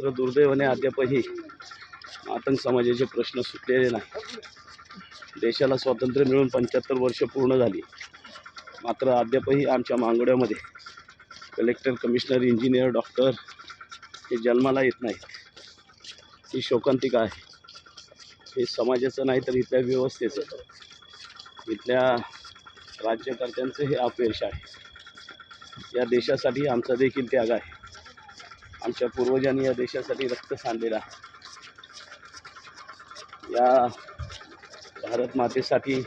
मात्र दुर्दैवाने अद्यापही मातंग समाजाचे प्रश्न सुटलेले नाही. देशाला स्वातंत्र्य मिळून पंच्याहत्तर वर्ष पूर्ण झाली. मात्र अद्यापही आमच्या मांगोड्यामध्ये कलेक्टर कमिशनर इंजिनियर डॉक्टर हे जन्माला येत नाहीत. ही शोकांतिका आहे. हे समाजाचं नाही तर इथल्या व्यवस्थेचं. इथल्या राज्यकर्त्यांचं हे अपयश आहे. या देशासाठी आमचा देखील त्याग आहे. आमच्या पूर्वजांनी या देशासाठी रक्त सांडलेलं आहे. या भारत मातेसाठी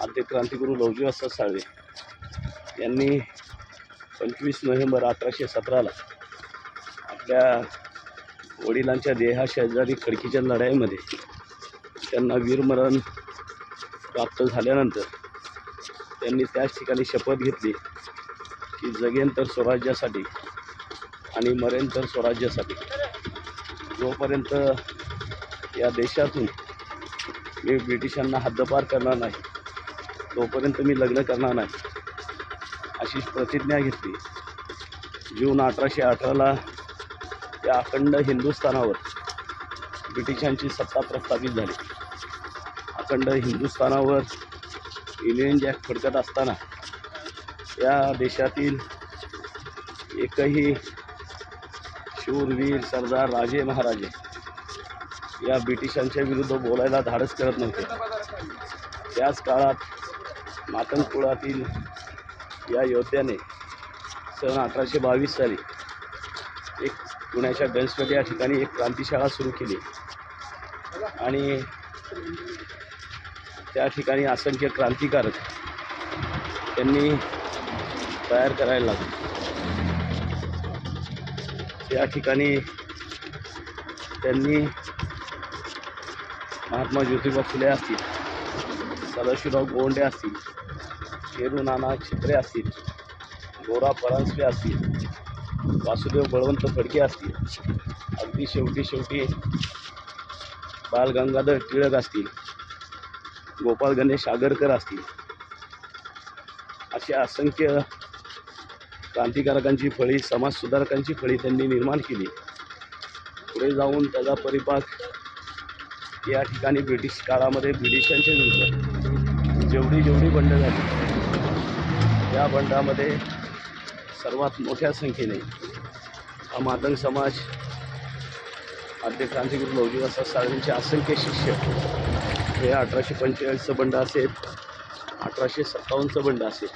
आद्य क्रांतिगुरू लवजी वस्ताद साळवे यांनी पंचवीस नोव्हेंबर अठराशे सतराला आपल्या वडिलांच्या देहाशेजारी खडकीच्या लढाईमध्ये त्यांना वीरमरण प्राप्त झाल्यानंतर त्यांनी त्याच ठिकाणी शपथ घेतली की जगेन तर स्वराज्यासाठी आणि मरेन तर स्वराज्यासाठी. जोपर्यंत या देशातून मी ब्रिटिशांना हद्दपार करणार नाही तोपर्यंत मी लग्न करणार नाही अशी प्रतिज्ञा घेतली. जून अठराशे अठराला या अखंड हिंदुस्थानावर ब्रिटिशांची सत्ता प्रस्थापित झाली. अखंड हिंदुस्थानावर युनियन जॅक फडकत असताना या देशातील एकही शूरवीर सरदार राजे महाराजे या ब्रिटिशांच्या विरुद्ध बोलायला धाडस करत नव्हते. त्याच काळात मातंगपुळातील या योद्ध्याने सन अठराशे बावीस साली एक पुण्याच्या गन्सपेठ या ठिकाणी एक क्रांतीशाळा सुरू केली. आणि त्या ठिकाणी असंख्य क्रांतिकारक त्यांनी तयार करायला लागले. या ठिकाणी त्यांनी महात्मा ज्योतिबा फुले असतील सदाशिवराव गोंडे असतील शेरू नाना छित्रे असतील गोरा परांजपे असतील वासुदेव बळवंत फडके असतील अगदी शेवटी शेवटी बाल गंगाधर टिळक असतील गोपाळ गणेश आगरकर असतील असे असंख्य क्रांतिकारकांची फळी समाजसुधारकांची फळी त्यांनी निर्माण केली. पुढे जाऊन त्याचा परिपाक या ठिकाणी ब्रिटिश काळामध्ये ब्रिटिशांच्या विरुद्ध जेवढी जेवढी बंड झाली या बंडामध्ये सर्वात मोठ्या संख्येने हा मातंग समाज आद्य क्रांतिगुरू लवजी वस्ताद असंख्य शिष्य हे अठराशे पंचेचाळीसचं बंड असेल अठराशे सत्तावन्नचं बंड असेल.